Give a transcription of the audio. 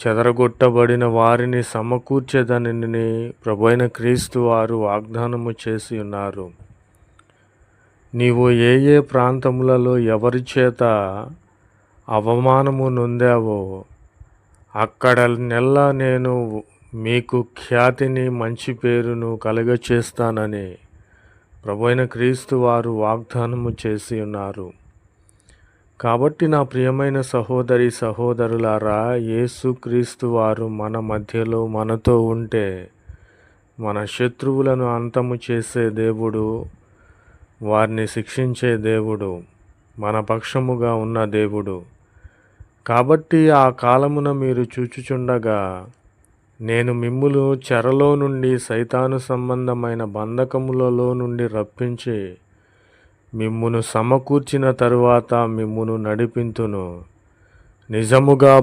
చెదరగొట్టబడిన వారిని సమకూర్చేదనని ప్రభైన క్రీస్తు వారు వాగ్దానము చేసి ఉన్నారు. నీవు ఏ ఏ ప్రాంతములలో ఎవరి చేత అవమానము నొందావో అక్కడ నెల నేను మీకు ఖ్యాతిని మంచి పేరును కలుగచేస్తానని ప్రభైన క్రీస్తు వారు వాగ్దానము చేసి ఉన్నారు. కాబట్టి నా ప్రియమైన సహోదరి సహోదరులారా యేసుక్రీస్తు వారు మన మధ్యలో మనతో ఉంటే మన శత్రువులను అంతము చేసే దేవుడు వారిని శిక్షించే దేవుడు మన పక్షముగా ఉన్న దేవుడు. కాబట్టి ఆ కాలమున మీరు చూచుచుండగా నేను మిమ్ములు చెరలో నుండి సైతాను సంబంధమైన బంధకములలో నుండి రప్పించి మిమ్మును సమకూర్చిన తరువాత మిమ్మును నడిపింతును. నిజముగా